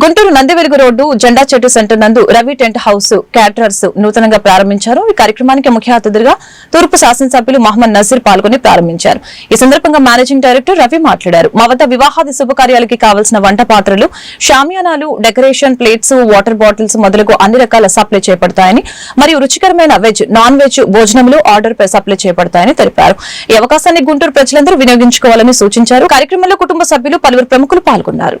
Guntur Nandivelugu road జెండా చెట్టు centre నందు రవి టెంట్ హౌస్ క్యాటరర్స్ నూతనంగా ప్రారంభించారు. ఈ కార్యక్రమానికి ముఖ్య అతిథిగా తూర్పు శాసనసభ్యులు మహమ్మద్ నజీర్ పాల్గొని ప్రారంభించారు. ఈ సందర్భంగా మేనేజింగ్ డైరెక్టర్ రవి మాట్లాడారు. మా వద్ద వివాహాది శుభకార్యాలకి కావలసిన వంట పాత్రలు షామియానాలు డెకరేషన్ ప్లేట్స్ వాటర్ బాటిల్స్ మొదలగు అన్ని రకాల సప్లై చేపడతాయని మరియు రుచికరమైన వెజ్ నాన్ వెజ్ భోజనములు ఆర్డర్ సప్లై చేపడతాయని తెలిపారు. ఈ అవకాశాన్ని గుంటూరు ప్రజలందరూ వినియోగించుకోవాలని సూచించారు. కార్యక్రమంలో కుటుంబ సభ్యులు పలువురు ప్రముఖులు పాల్గొన్నారు.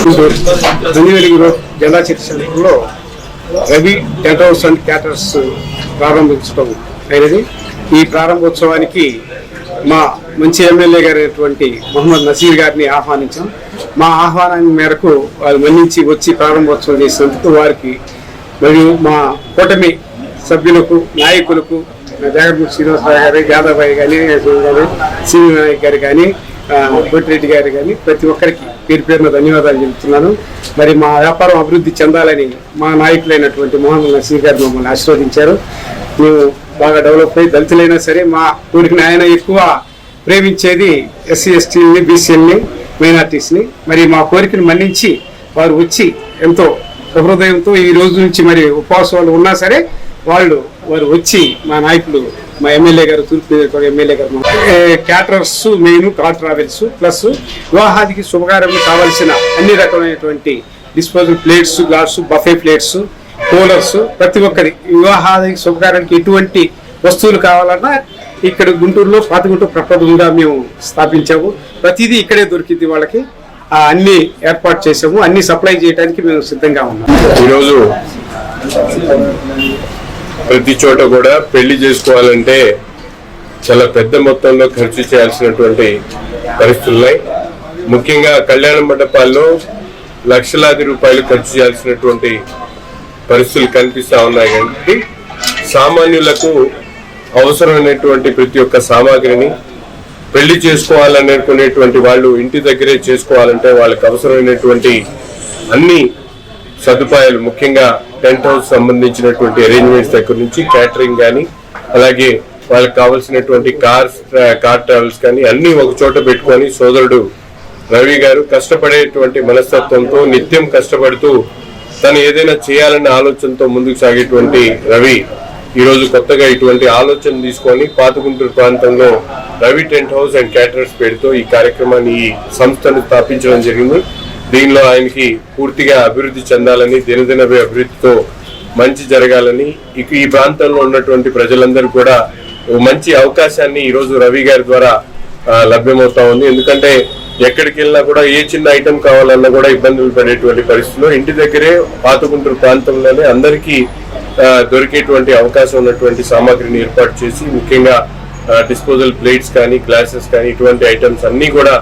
జెండా జిల్లా చర్చలో Ravi tent house and caterers ప్రారంభించడం అయినది ఈ ప్రారంభోత్సవానికి మా మంచి ఎమ్మెల్యే గారైనటువంటి మొహమ్మద్ నసీర్ గారిని ఆహ్వానించాం. మా ఆహ్వానాన్ని మేరకు వారు మన్నించి వచ్చి ప్రారంభోత్సవం చేసినందుకు వారికి మరియు మా కూటమి సభ్యులకు నాయకులకు జగన్మోహన్ శ్రీనివాసరావు గారు యాదవ్ గారి కానీ శ్రీని నాయక్ గారు కానీ రెడ్డి గారు కానీ ప్రతి ఒక్కరికి పేరు పేరున ధన్యవాదాలు చెబుతున్నాను. మరి మా వ్యాపారం అభివృద్ధి చెందాలని మా నాయకులైనటువంటి మోహన్ నసీర్ గారు మమ్మల్ని ఆశీర్వదించారు. మేము బాగా డెవలప్ అయ్యి దళితులైనా సరే మా ఊరికి ఆయన ఎక్కువ ప్రేమించేది ఎస్సీ ఎస్టీని బీసీఎల్ని మైనార్టీస్ని మరి మా కోరికను మన్నించి వారు వచ్చి ఎంతో సహృదయంతో ఈ రోజు నుంచి మరి ఉపవాసాలు ఉన్నా సరే వాళ్ళు వారు వచ్చి మా నాయకులు మా ఎమ్మెల్యే గారు తూర్పు నియోజకవర్గ ఎమ్మెల్యే గారు caterers main car travels plus వివాహాదికి శుభకార్యం కావాల్సిన అన్ని రకమైనటువంటి disposal plates glass buffet plates coolers ప్రతి ఒక్కరి వివాహాది శుభకార్యానికి ఎటువంటి వస్తువులు కావాలన్నా ఇక్కడ గుంటూరులో పాత గుంటూరు ప్రప్రదంగా మేము స్థాపించాము. ప్రతిదీ ఇక్కడే దొరికింది వాళ్ళకి. ఆ అన్ని ఏర్పాటు చేసాము అన్ని సప్లై చేయడానికి మేము సిద్ధంగా ఉన్నాం. ఈరోజు ప్రతి చోట కూడా పెళ్ళి చేసుకోవాలంటే చాలా పెద్ద మొత్తంలో ఖర్చు చేయాల్సినటువంటి పరిస్థితులు ఉన్నాయి. ముఖ్యంగా కళ్యాణ మండపాల్లో లక్షలాది రూపాయలు ఖర్చు చేయాల్సినటువంటి పరిస్థితులు కనిపిస్తూ ఉన్నాయి కాబట్టి సామాన్యులకు అవసరమైనటువంటి ప్రతి ఒక్క సామాగ్రిని పెళ్ళి చేసుకోవాలనుకునేటువంటి వాళ్ళు ఇంటి దగ్గరే చేసుకోవాలంటే వాళ్ళకి అవసరమైనటువంటి అన్ని సదుపాయాలు ముఖ్యంగా టెంట్ హౌస్ సంబంధించినటువంటి అరేంజ్మెంట్స్ దగ్గర నుంచి క్యాటరింగ్ కానీ అలాగే వాళ్ళకి కావాల్సినటువంటి కార్స్ కార్ ట్రావెల్స్ కానీ అన్ని ఒక చోట పెట్టుకొని సోదరుడు రవి గారు కష్టపడేటువంటి మనస్తత్వంతో నిత్యం కష్టపడుతూ తను ఏదైనా చేయాలన్న ఆలోచనతో ముందుకు సాగేటువంటి రవి ఈరోజు కొత్తగా ఇటువంటి ఆలోచన తీసుకొని పాతగుంటూరు ప్రాంతంలో Ravi tent house and caterers పేరుతో ఈ కార్యక్రమాన్ని ఈ సంస్థను స్థాపించడం జరిగింది. దీనిలో ఆయనకి పూర్తిగా అభివృద్ధి చెందాలని దినదిన అభివృద్ధితో మంచి జరగాలని ఇక ఈ ప్రాంతంలో ఉన్నటువంటి ప్రజలందరూ కూడా మంచి అవకాశాన్ని ఈరోజు రవి గారి ద్వారా లభ్యమవుతా ఉంది. ఎందుకంటే ఎక్కడికి వెళ్ళినా కూడా ఏ చిన్న ఐటెం కావాలన్నా కూడా ఇబ్బందులు పడేటువంటి పరిస్థితుల్లో ఇంటి దగ్గరే పాతగుంటూరు ప్రాంతంలోనే అందరికీ దొరికేటువంటి అవకాశం ఉన్నటువంటి సామాగ్రిని ఏర్పాటు చేసి ముఖ్యంగా డిస్పోజల్ ప్లేట్స్ కానీ గ్లాసెస్ కానీ ఇటువంటి ఐటమ్స్ అన్నీ కూడా